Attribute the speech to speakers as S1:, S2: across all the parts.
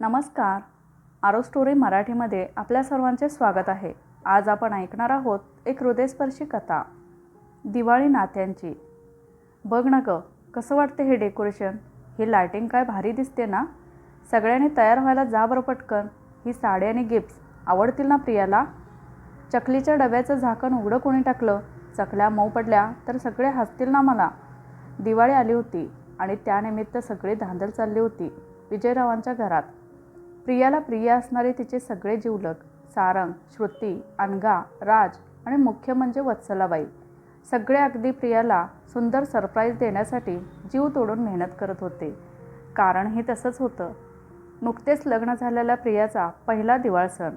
S1: नमस्कार. आरो स्टोरी मराठीमध्ये आपल्या सर्वांचे स्वागत आहे. आज आपण ऐकणार आहोत एक हृदयस्पर्शी कथा. दिवाळी नात्यांची. बघ ना गं कसं वाटते हे डेकोरेशन? ही लायटिंग काय भारी दिसते ना? सगळ्यांनी तयार व्हायला जा बरं पटकन. ही साडी आणि गिफ्ट्स आवडतील ना प्रियाला? चकलीच्या डब्याचं झाकण उघडं कोणी टाकलं? चकल्या मऊ पडल्या तर सगळे हसतील ना मला? दिवाळी आली होती आणि त्यानिमित्त सगळी धांदल चालली होती. विजयरावांच्या घरात. प्रियाला प्रिय असणारे तिचे सगळे जीवलग सारंग श्रुती अनगा राज आणि मुख्य म्हणजे वत्सलाबाई. सगळे अगदी प्रियाला सुंदर सरप्राईज देण्यासाठी जीव तोडून मेहनत करत होते. कारण हे तसंच होतं. नुकतेच लग्न झालेल्या प्रियाचा पहिला दिवाळ सण.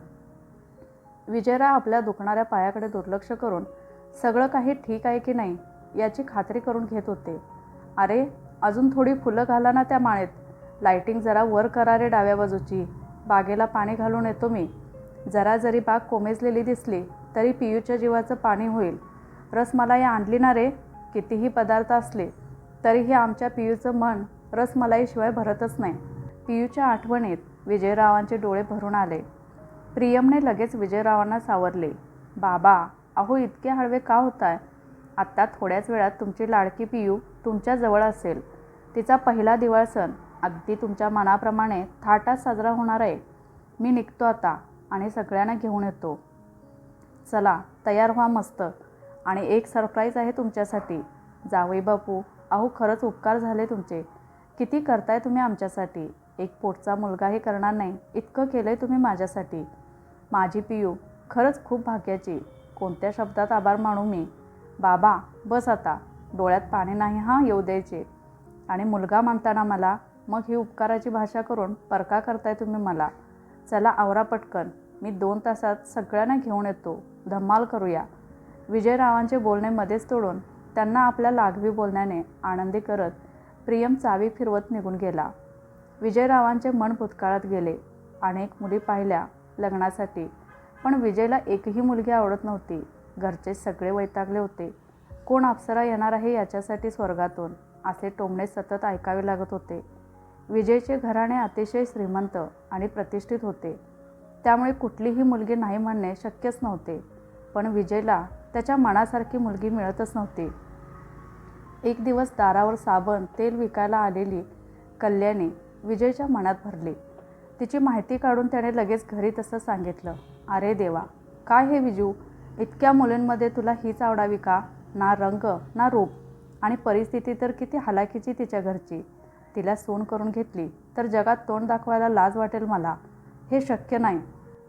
S1: विजयरा आपल्या दुखणाऱ्या पायाकडे दुर्लक्ष करून सगळं काही ठीक आहे की नाही याची खात्री करून घेत होते. अरे अजून थोडी फुलं घाला ना त्या माळेत. लायटिंग जरा वर करा रे डाव्या बाजूची. बागेला पाणी घालून येतो मी. जरा जरी बाग कोमेजलेली दिसली तरी पियूच्या जीवाचं पाणी होईल. रसमलाई आणली ना रे कितीही पदार्थ असले तरीही आमच्या पियूचं मन रसमलाईशिवाय भरतच नाही. पियूच्या आठवणीत विजयरावांचे डोळे भरून आले. प्रियमने लगेच विजयरावांना सावरले. बाबा अहो इतके हळवे का होताय? आत्ता थोड्याच वेळात तुमची लाडकी पियू तुमच्या जवळ असेल. तिचा पहिला दिवाळ सण. अगदी तुमच्या मनाप्रमाणे थाटात साजरा होणार आहे. मी निघतो आता आणि सगळ्यांना घेऊन येतो. चला तयार व्हा मस्त. आणि एक सरप्राईज आहे तुमच्यासाठी. जावई बापू अहो खरंच उपकार झाले तुमचे. किती करताय तुम्ही आमच्यासाठी? एक पोटचा मुलगाही करणार नाही. इतकं केलं आहे तुम्ही माझ्यासाठी. माझी पियू खरंच खूप भाग्याची. कोणत्या शब्दात आभार मानू मी? बाबा बस आता. डोळ्यात पाणी नाही हां येऊ द्यायचे. आणि मुलगा मानताना मला मग ही उपकाराची भाषा करून परका करताय तुम्ही मला. चला आवरा पटकन. मी दोन तासात सगळ्यांना घेऊन येतो. धम्माल करूया. विजयरावांचे बोलणे मध्येच तोडून त्यांना आपल्या लाघवी बोलण्याने आनंदी करत प्रियम चावी फिरवत निघून गेला. विजयरावांचे मन भूतकाळात गेले. अनेक मुली पाहिल्या लग्नासाठी पण विजयला एकही मुलगी आवडत नव्हती. घरचे सगळे वैतागले होते. कोण अप्सरा येणार आहे याच्यासाठी स्वर्गातून? असे टोमणे सतत ऐकावे लागत होते. विजयचे घराणे अतिशय श्रीमंत आणि प्रतिष्ठित होते. त्यामुळे कुठलीही मुलगी नाही म्हणणे शक्यच नव्हते. पण विजयला त्याच्या मनासारखी मुलगी मिळतच नव्हती. एक दिवस दारावर साबण तेल विकायला आलेली कल्याणी विजयच्या मनात भरली. तिची माहिती काढून त्याने लगेच घरी तसं सांगितलं अरे देवा काय हे विजू? इतक्या मुलींमध्ये तुला हीच आवडावी का? ना रंग ना रूप. आणि परिस्थिती तर किती हलाखीची तिच्या घरची. तिला सून करून घेतली तर जगात तोंड दाखवायला लाज वाटेल मला. हे शक्य नाही.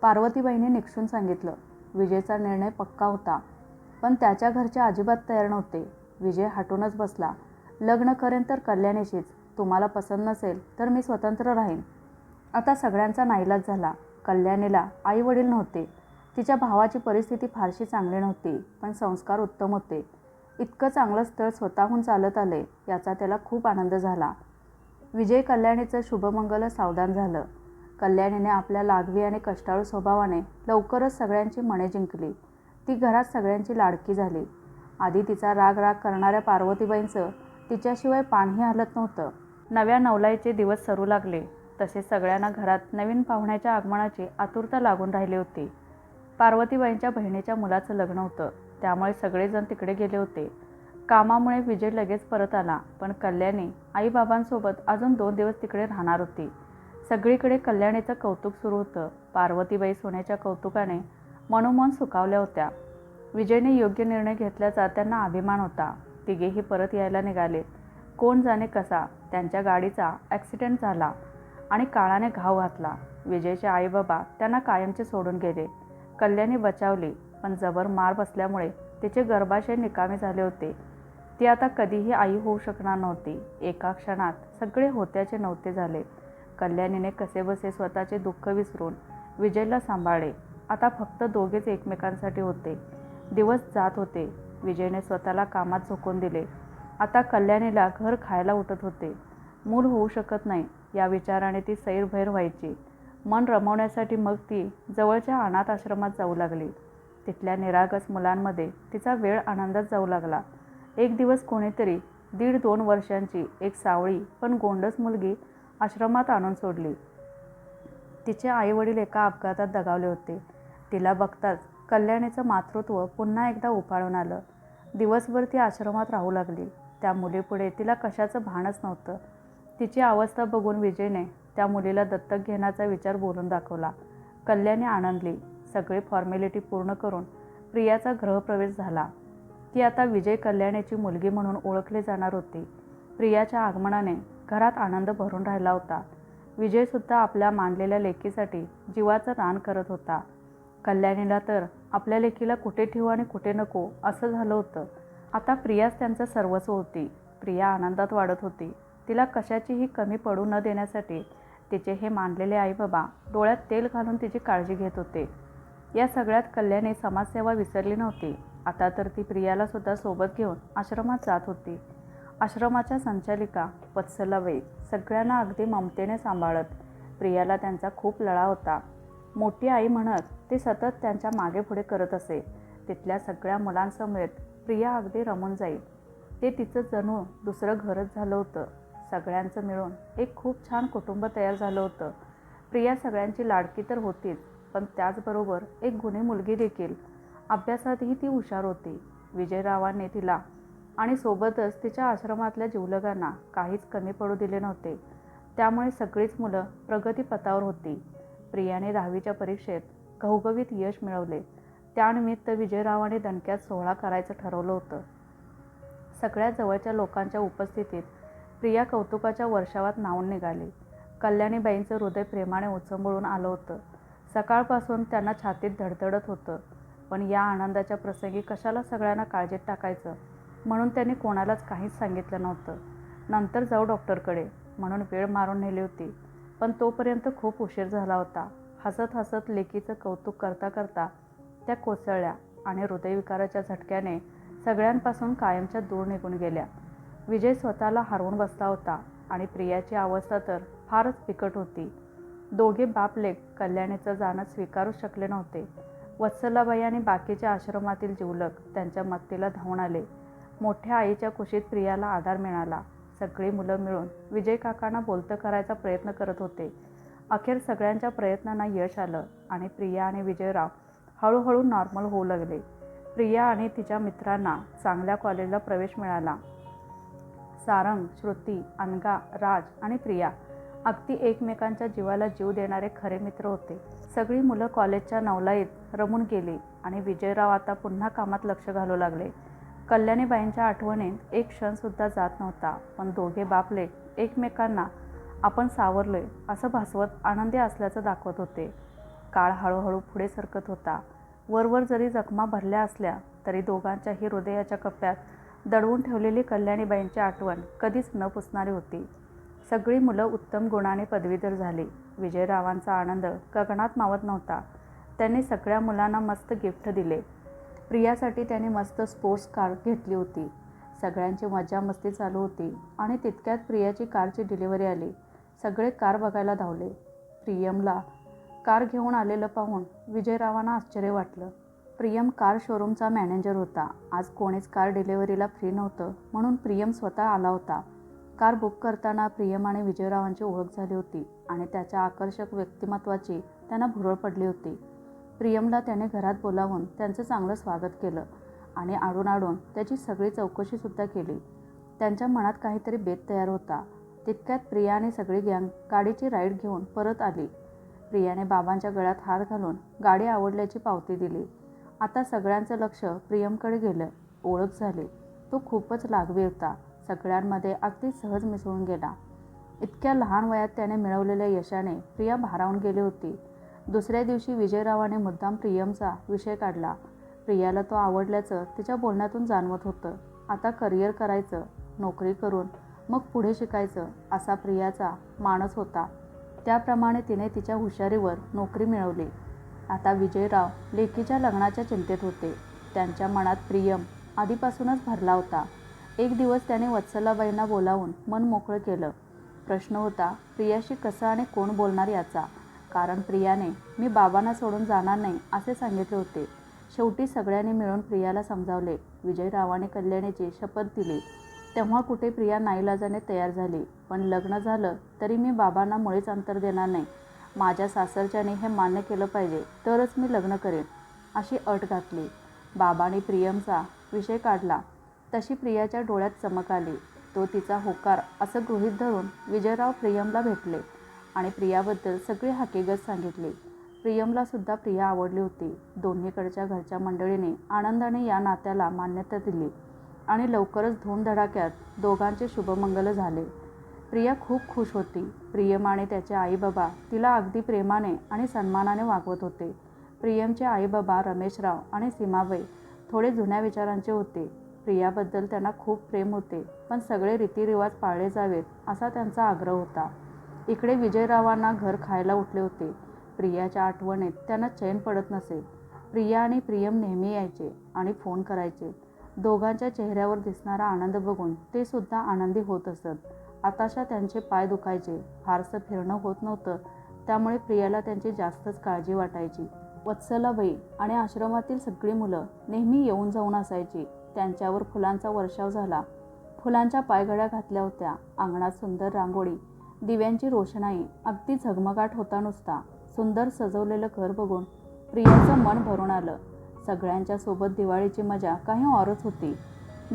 S1: पार्वतीबाईंनी निक्षून सांगितलं. विजयचा निर्णय पक्का होता. पण त्याच्या घरचे अजिबात तयार नव्हते. विजय हटूनच बसला. लग्न करेन तर कल्याणीशीच. तुम्हाला पसंत नसेल तर मी स्वतंत्र राहीन. आता सगळ्यांचा नाईलाज झाला. कल्याणीला आई वडील नव्हते. तिच्या भावाची परिस्थिती फारशी चांगली नव्हती पण संस्कार उत्तम होते. इतकं चांगलं स्थळ स्वतःहून चालत आले याचा त्याला खूप आनंद झाला. विजय कल्याणीचं शुभमंगल सावधान झालं. कल्याणीने आपल्या लाघवी आणि कष्टाळू स्वभावाने लवकरच सगळ्यांची मने जिंकली. ती घरात सगळ्यांची लाडकी झाली. आधी तिचा राग राग करणाऱ्या पार्वतीबाईंचं तिच्याशिवाय पाणही हलत नव्हतं. नव्या नवलाईचे दिवस सरू लागले. तसे सगळ्यांना घरात नवीन पाहुण्याच्या आगमनाची आतुरता लागून राहिली होती. पार्वतीबाईंच्या बहिणीच्या मुलाचं लग्न होतं. त्यामुळे सगळेजण तिकडे गेले होते. कामामुळे विजय लगेच परत आला पण कल्याणी आईबाबांसोबत अजून दोन दिवस तिकडे राहणार होती. सगळीकडे कल्याणीचं कौतुक सुरू होतं. पार्वतीबाई सोन्याच्या कौतुकाने मनोमन सुकावल्या होत्या. विजयने योग्य निर्णय घेतल्याचा त्यांना अभिमान होता. तिघेही परत यायला निघाले. कोण जाणे कसा? त्यांच्या गाडीचा ॲक्सिडेंट झाला आणि काळाने घाव घातला. विजयचे आईबाबा त्यांना कायमचे सोडून गेले. कल्याणी बचावली पण जबर मार बसल्यामुळे तिचे गर्भाशय निकामी झाले होते. ती आता कधीही आई होऊ शकणार नव्हती. एका क्षणात सगळे होत्याचे नव्हते झाले. कल्याणीने कसेबसे स्वतःचे दुःख विसरून विजयला सांभाळले. आता फक्त दोघेच एकमेकांसाठी होते. दिवस जात होते. विजयने स्वतःला कामात झोकून दिले. आता कल्याणीला घर खायला उठत होते. मूल होऊ शकत नाही या विचाराने ती सैरभैर व्हायची. मन रमवण्यासाठी मग ती जवळच्या अनाथ आश्रमात जाऊ लागली. तिथल्या निरागस मुलांमध्ये तिचा वेळ आनंदात जाऊ लागला. एक दिवस कोणीतरी दीड दोन वर्षांची एक सावळी पण गोंडस मुलगी आश्रमात आणून सोडली. तिचे आईवडील एका अपघातात दगावले होते. तिला बघताच कल्याणीचं मातृत्व पुन्हा एकदा उफाळून आलं. दिवसभर ती आश्रमात राहू लागली. त्या मुलीपुढे तिला कशाचं भानच नव्हतं. तिची अवस्था बघून विजयने त्या मुलीला दत्तक घेण्याचा विचार बोलून दाखवला. कल्याणी आनंदली सगळी फॉर्मॅलिटी पूर्ण करून प्रियाचा गृहप्रवेश झाला. ती आता विजय कल्याणीची मुलगी म्हणून ओळखली जाणार होती. प्रियाच्या आगमनाने घरात आनंद भरून राहिला होता. विजयसुद्धा आपल्या मानलेल्या लेकीसाठी जीवाचं रान करत होता. कल्याणीला तर आपल्या लेकीला कुठे ठेवू आणि कुठे नको असं झालं होतं. आता प्रियाच त्यांचं सर्वस्व होती. प्रिया आनंदात वाढत होती. तिला कशाचीही कमी पडू न देण्यासाठी तिचे हे मानलेले आईबाबा डोळ्यात तेल घालून तिची काळजी घेत होते. या सगळ्यात कल्याणी समाजसेवा विसरली नव्हती. आता तर ती प्रियाला सुद्धा सोबत घेऊन आश्रमात जात होती. आश्रमाच्या संचालिका वत्सलाबाई सगळ्यांना अगदी ममतेने सांभाळत. प्रियाला त्यांचा खूप लळा होता. मोठी आई म्हणत ते सतत त्यांच्या मागे पुढे करत असे. तिथल्या सगळ्या मुलांसमवेत प्रिया अगदी रमून जाईल ते तिचं जणू दुसरं घरच झालं होतं. सगळ्यांचं मिळून एक खूप छान कुटुंब तयार झालं होतं. प्रिया सगळ्यांची लाडकी तर होतीच पण त्याचबरोबर एक गुणी मुलगी देखील. अभ्यासातही ती हुशार होती. विजयरावांनी तिला आणि सोबतच तिच्या आश्रमातल्या जिवलगांना काहीच कमी पडू दिले नव्हते. त्यामुळे सगळीच मुलं प्रगतीपथावर होती. प्रियाने दहावीच्या परीक्षेत घवघवीत यश मिळवले. त्यानिमित्त विजयरावाने दणक्यात सोहळा करायचं ठरवलं होतं. सगळ्या जवळच्या लोकांच्या उपस्थितीत प्रिया कौतुकाच्या वर्षावात नावून निघाली. कल्याणीबाईंचं हृदय प्रेमाने उचंबळून आलं होतं. सकाळपासून त्यांना छातीत धडधडत होतं. पण या आनंदाच्या प्रसंगी कशाला सगळ्यांना काळजीत टाकायचं? म्हणून त्यांनी कोणालाच काहीच सांगितलं नव्हतं. नंतर जाऊ डॉक्टरकडे म्हणून वेळ मारून नेली होती. पण तोपर्यंत खूप उशीर झाला होता. हसत हसत लेकीचं कौतुक करता करता त्या कोसळल्या आणि हृदयविकाराच्या झटक्याने सगळ्यांपासून कायमच्या दूर निघून गेल्या. विजय स्वतःला हरवून बसला होता आणि प्रियाची अवस्था तर फारच बिकट होती. दोघे बापलेक कल्याणीचं जाणं स्वीकारूच शकले नव्हते. वत्सलाबाई आणि बाकीच्या आश्रमातील जिवलक त्यांच्या मत्तीला धावून आले. मोठ्या आईच्या कुशीत प्रियाला आधार मिळाला. सगळी मुलं मिळून विजय काकांना बोलतं करायचा प्रयत्न करत होते. अखेर सगळ्यांच्या प्रयत्नांना यश आलं आणि प्रिया आणि विजयराव हळूहळू नॉर्मल होऊ लागले. प्रिया आणि तिच्या मित्रांना चांगल्या कॉलेजला प्रवेश मिळाला. सारंग श्रुती अनगा राज आणि प्रिया अगदी एकमेकांच्या जीवाला जीव देणारे खरे मित्र होते. सगळी मुलं कॉलेजच्या नवलाईत रमून गेली आणि विजयराव आता पुन्हा कामात लक्ष घालू लागले. कल्याणीबाईंच्या आठवणीत एक क्षणसुद्धा जात नव्हता पण दोघे बापले एकमेकांना आपण सावरलोय असं भासवत आनंदी असल्याचं दाखवत होते. काळ हळूहळू पुढे सरकत होता. वरवर जरी जखमा भरल्या असल्या तरी दोघांच्याही हृदयाच्या कप्प्यात दडवून ठेवलेली कल्याणीबाईंची आठवण कधीच न पुसणारी होती. सगळी मुलं उत्तम गुणाने पदवीधर झाली. विजयरावांचा आनंद गगनात मावत नव्हता. त्यांनी सगळ्या मुलांना मस्त गिफ्ट दिले. प्रियासाठी त्याने मस्त स्पोर्ट्स कार घेतली होती. सगळ्यांची मजा मस्ती चालू होती आणि तितक्यात प्रियाची कारची डिलिव्हरी आली. सगळे कार बघायला धावले. प्रियमला कार घेऊन आलेलं पाहून विजयरावांना आश्चर्य वाटलं. प्रियम कार शोरूमचा मॅनेजर होता. आज कोणीच कार डिलिव्हरीला फ्री नव्हतं म्हणून प्रियम स्वतः आला होता. कार बुक करताना प्रियम आणि विजयरावांची ओळख झाली होती आणि त्याच्या आकर्षक व्यक्तिमत्वाची त्यांना भुरळ पडली होती. प्रियमला त्याने घरात बोलावून त्यांचं चांगलं स्वागत केलं आणि आडून आडून त्याची सगळी चौकशीसुद्धा केली. त्यांच्या मनात काहीतरी बेत तयार होता. तितक्यात प्रियाने सगळी गँग गाडीची राईड घेऊन परत आली. प्रियाने बाबांच्या गळ्यात हात घालून गाडी आवडल्याची पावती दिली. आता सगळ्यांचं लक्ष प्रियमकडे गेलं. ओळख झाली. तो खूपच लागवी होता. सगळ्यांमध्ये अगदी सहज मिसळून गेला. इतक्या लहान वयात त्याने मिळवलेल्या यशाने प्रिया भारावून गेली होती. दुसऱ्या दिवशी विजयरावाने मुद्दाम प्रियमचा विषय काढला. प्रियाला तो आवडल्याचं तिच्या बोलण्यातून जाणवत होतं. आता करिअर करायचं नोकरी करून मग पुढे शिकायचं असा प्रियाचा मानस होता. त्याप्रमाणे तिने तिच्या हुशारीवर नोकरी मिळवली. आता विजयराव लेकीच्या लग्नाच्या चिंतेत होते. त्यांच्या मनात प्रियम आधीपासूनच भरला होता. एक दिवस त्याने वत्सलाबाईंना बोलावून मन मोकळं केलं. प्रश्न होता प्रियाशी कसं आणि कोण बोलणार याचा? कारण प्रियाने मी बाबांना सोडून जाणार नाही असे सांगितले होते. शेवटी सगळ्यांनी मिळून प्रियाला समजावले. विजयरावाने कल्याणीची शपथ दिली. तेव्हा कुठे प्रिया नाईलाजाने तयार झाली. पण लग्न झालं तरी मी बाबांना मुळेच अंतर देणार नाही. माझ्या सासरच्याने हे मान्य केलं पाहिजे तरच मी लग्न करेन. अशी अट घातली. बाबाने प्रियमचा विषय काढला. तशी प्रियाच्या डोळ्यात चमक आली. तो तिचा होकार असं गृहीत धरून विजयराव प्रियमला भेटले आणि प्रियाबद्दल सगळी हकीकत सांगितली. प्रियमला सुद्धा प्रिया आवडली होती. दोन्हीकडच्या घरच्या मंडळीने आनंदाने या नात्याला मान्यता दिली आणि लवकरच धूमधडाक्यात दोघांचे शुभमंगल झाले. प्रिया खूप खुश होती. प्रियम आणि त्याचे आईबाबा तिला अगदी प्रेमाने आणि सन्मानाने वागवत होते. प्रियमचे आईबाबा रमेशराव आणि सीमाबाई थोडे जुन्या विचारांचे होते. प्रियाबद्दल त्यांना खूप प्रेम होते पण सगळे रीतिरिवाज पाळले जावेत असा त्यांचा आग्रह होता. इकडे विजयरावांना घर खायला उठले होते. प्रियाच्या आठवणीत त्यांना चैन पडत नसे. प्रिया आणि प्रियम नेहमी यायचे आणि फोन करायचे. दोघांच्या चेहऱ्यावर दिसणारा आनंद बघून ते सुद्धा आनंदी होत असत. आताशा त्यांचे पाय दुखायचे. फारसं फिरणं होत नव्हतं. त्यामुळे प्रियाला त्यांची जास्तच काळजी वाटायची. वत्सलाबाई आणि आश्रमातील सगळी मुलं नेहमी येऊन जाऊन असायची. त्यांच्यावर फुलांचा वर्षाव झाला. फुलांच्या पायघड्या घातल्या होत्या. अंगणात सुंदर रांगोळी. दिव्यांची रोषणाई. अगदी झगमगाट होता नुसता. सुंदर सजवलेलं घर बघून प्रियाचं मन भरून आलं. सगळ्यांच्या सोबत दिवाळीची मजा काही औरच होती.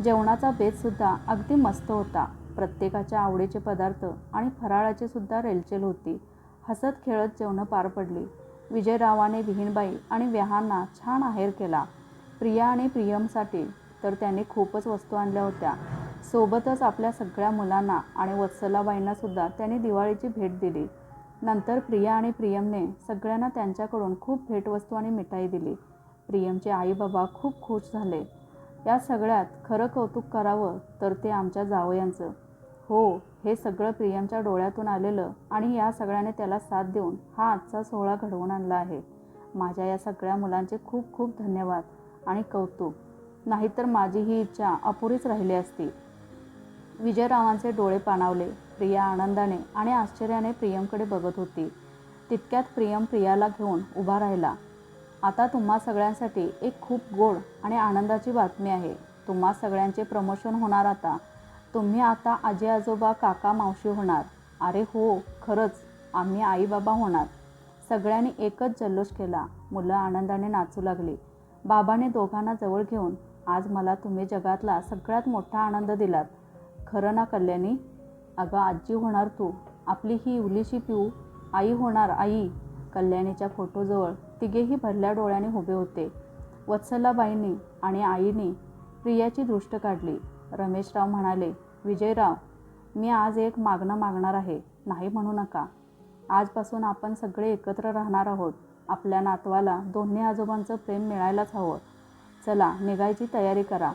S1: जेवणाचा बेतसुद्धा अगदी मस्त होता. प्रत्येकाच्या आवडीचे पदार्थ आणि फराळाची सुद्धा रेलचेल होती. हसत खेळत जेवणं पार पडली. विजयरावाने विहीणबाई आणि व्याहांना छान आहेर केला. प्रिया आणि प्रियमसाठी तर त्यांनी खूपच वस्तू आणल्या होत्या. सोबतच आपल्या सगळ्या मुलांना आणि वत्सलाबाईंनासुद्धा त्याने त्यांनी दिवाळीची भेट दिली. नंतर प्रिया आणि प्रियमने सगळ्यांना त्यांच्याकडून खूप भेटवस्तू आणि मिठाई दिली. प्रियमचे आई बाबा खूप खुश झाले. या सगळ्यात खरं कौतुक करावं तर ते आमच्या जावयांचं हो हे सगळं प्रियमच्या डोळ्यातून आलेलं आणि या सगळ्याने त्याला साथ देऊन हा आजचा सोहळा घडवून आणला आहे. माझ्या या सगळ्या मुलांचे खूप खूप धन्यवाद आणि कौतुक. नाहीतर माझी ही इच्छा अपुरीच राहिली असती. विजयरावांचे डोळे पाणावले प्रिया आनंदाने आणि आश्चर्याने प्रियमकडे बघत होती. तितक्यात प्रियम प्रियाला घेऊन उभा राहिला. आता तुम्हा सगळ्यांसाठी एक खूप गोड आणि आनंदाची बातमी आहे. तुम्हा सगळ्यांचे प्रमोशन होणार आता. तुम्ही आता आजी आजोबा काका मावशी होणार. अरे हो खरंच आम्ही आई बाबा होणार. सगळ्यांनी एकच जल्लोष केला. मुलं आनंदाने नाचू लागली. बाबाने दोघांना जवळ घेऊन आज मला तुम्ही जगातला सगळ्यात मोठा आनंद दिलात. खरं ना कल्याणी? अगं आजी होणार तू. आपली ही इवलीशी पिऊ आई होणार आई. कल्याणीच्या फोटोजवळ तिघेही भरल्या डोळ्याने उभे होते. वत्सलाबाईंनी आणि आईने प्रियाची दृष्ट काढली. रमेशराव म्हणाले विजयराव मी आज एक मागणं मागणार आहे. नाही म्हणू नका. आजपासून आपण सगळे एकत्र राहणार आहोत. आपल्या नातवाला दोन्ही आजोबांचं प्रेम मिळायलाच हवं. चला निघायची तयारी करा.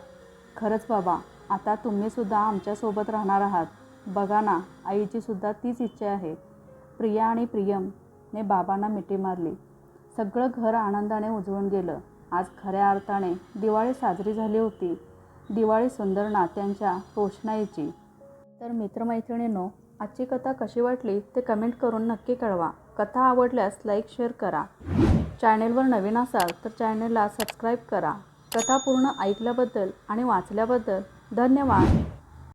S1: खरंच बाबा आता तुम्हीसुद्धा आमच्यासोबत राहणार आहात. बघा ना आईचीसुद्धा तीच इच्छा आहे. प्रिया आणि प्रियमने बाबांना मिठी मारली. सगळं घर आनंदाने उजळून गेलं. आज खऱ्या अर्थाने दिवाळी साजरी झाली होती. दिवाळी सुंदर नात्यांच्या रोषणाईची. तर मित्रमैत्रिणींनो आजची कथा कशी वाटली ते कमेंट करून नक्की कळवा. कथा आवडल्यास लाईक शेअर करा. चॅनेलवर नवीन असाल तर चॅनेलला सबस्क्राईब करा. कथा पूर्ण ऐकल्याबद्दल आणि वाचल्याबद्दल धन्यवाद.